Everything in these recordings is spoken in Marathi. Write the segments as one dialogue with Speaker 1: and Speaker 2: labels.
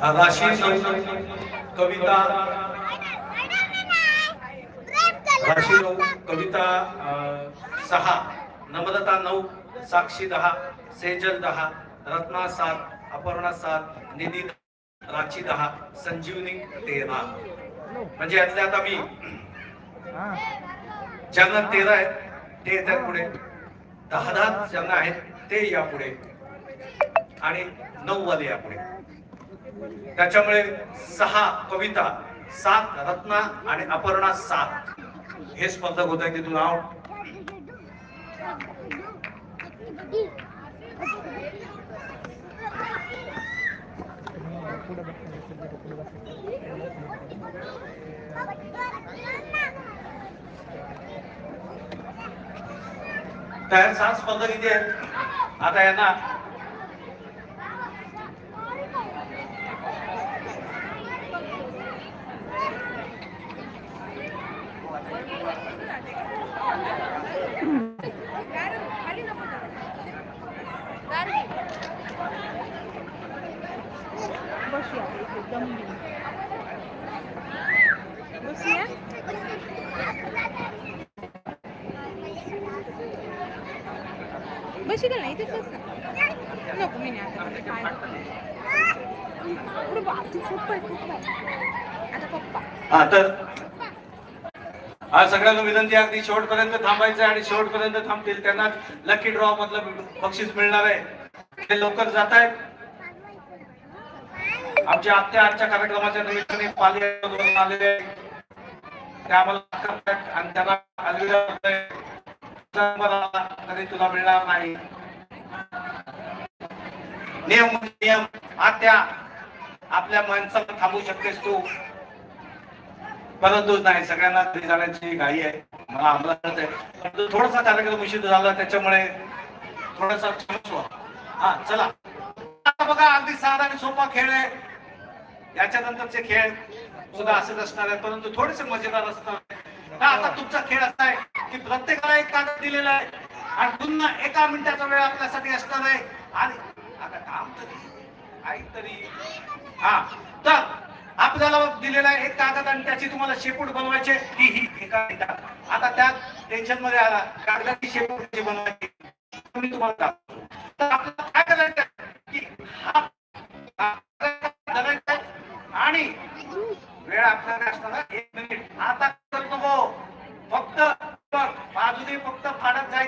Speaker 1: राशी कविता राशी नऊ कविता अं, सहा नम्रता नऊ साक्षी दहा सेजल दहा रत्ना सात अपर्णा सात निधी राची दहा संजीवनी तेरा. म्हणजे यातल्या आता मी ज्यांना तेरा आहेत ते येतात पुढे. दहा दहा ज्यांना आहेत ते या पुढे. आणि नऊ वाले या पुढे. त्याच्यामुळे सहा कविता सात रत्ना आणि अपर्णा सात. हे स्पर्धक होत आहे तिथून नाव तयार सात स्पर्धक इथे आहेत. आता यांना
Speaker 2: कशी आहे? एकदम कशी आहे? बशी का नाही बस नको मी नाही आता खूप आहे खूप आहे. आता पप्पा.
Speaker 1: हा तर आज सगळ्यांना विनंती अगदी शेवटपर्यंत थांबायचं आणि शेवटपर्यंत थांबतील. त्यांना लकी ड्रॉ मधलं बक्षीस मिळणार आहे. ते लवकर जात आहेत आमच्या आत्या आजच्या कार्यक्रमाच्या निमित्ताने पाले आलेले ते आम्हाला आणि तुला मिळणार नाही. नियम नियम. आत्या आपल्या माणसाला थांबू शकतेस तू. परंतु नाही सगळ्यांना घरी जाण्याची घाई आहे. मला आम्हाला कळत आहे. परंतु थोडासा कार्यक्रम उशीर झाला त्याच्यामुळे थोडासा क्षमस्व हा चला. बघा अगदी साधा आणि सोपा खेळ आहे. याच्यानंतरचे खेळ सुद्धा असेच असणार आहे परंतु थोडेसे मजेदार असणार आहे. हा, आता तुमचा खेळ असा आहे की प्रत्येकाला एक कागद दिलेला आहे आणि पुन्हा एका मिनिटाचा वेळ आपल्यासाठी असणार आहे. आणि आता काम तरी ऐक तरी. हा तर आपल्याला दिलेला आहे एक कागद आणि त्याची तुम्हाला शेपूट बनवायचे ही ही एका मिनिटात आता त्या टेन्शनमध्ये आला कागदाची शेपूट बनवायची? तुम्ही तुम्हाला तर आपल्याला काय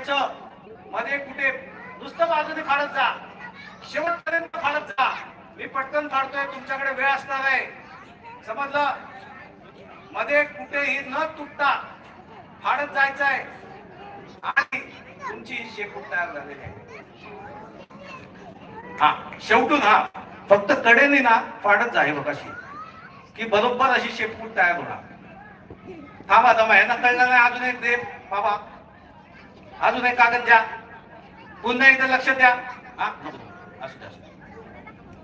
Speaker 1: करायचं मध्ये कुठे? नुसतं बाजूने फाडत जा. शेवटपर्यंत फाडत जा. मी पटकन फाडतोय तुमच्याकडे वेळ असणार आहे. समजलं? मध्ये कुठेही न तुटता फाडत जायचं आहे आणि तुमची शेपूट तयार झालेली आहे. हा शेवटून हा. फक्त कडेने ना फाडत जा हे अशी की बरोबर अशी शेपूट तयार होणार. थांबा थांबा. यांना कळलं नाही अजून एक दे बाबा अजून एक कागद द्या. पुन्हा एकदा लक्ष द्या. हा? असू द्या.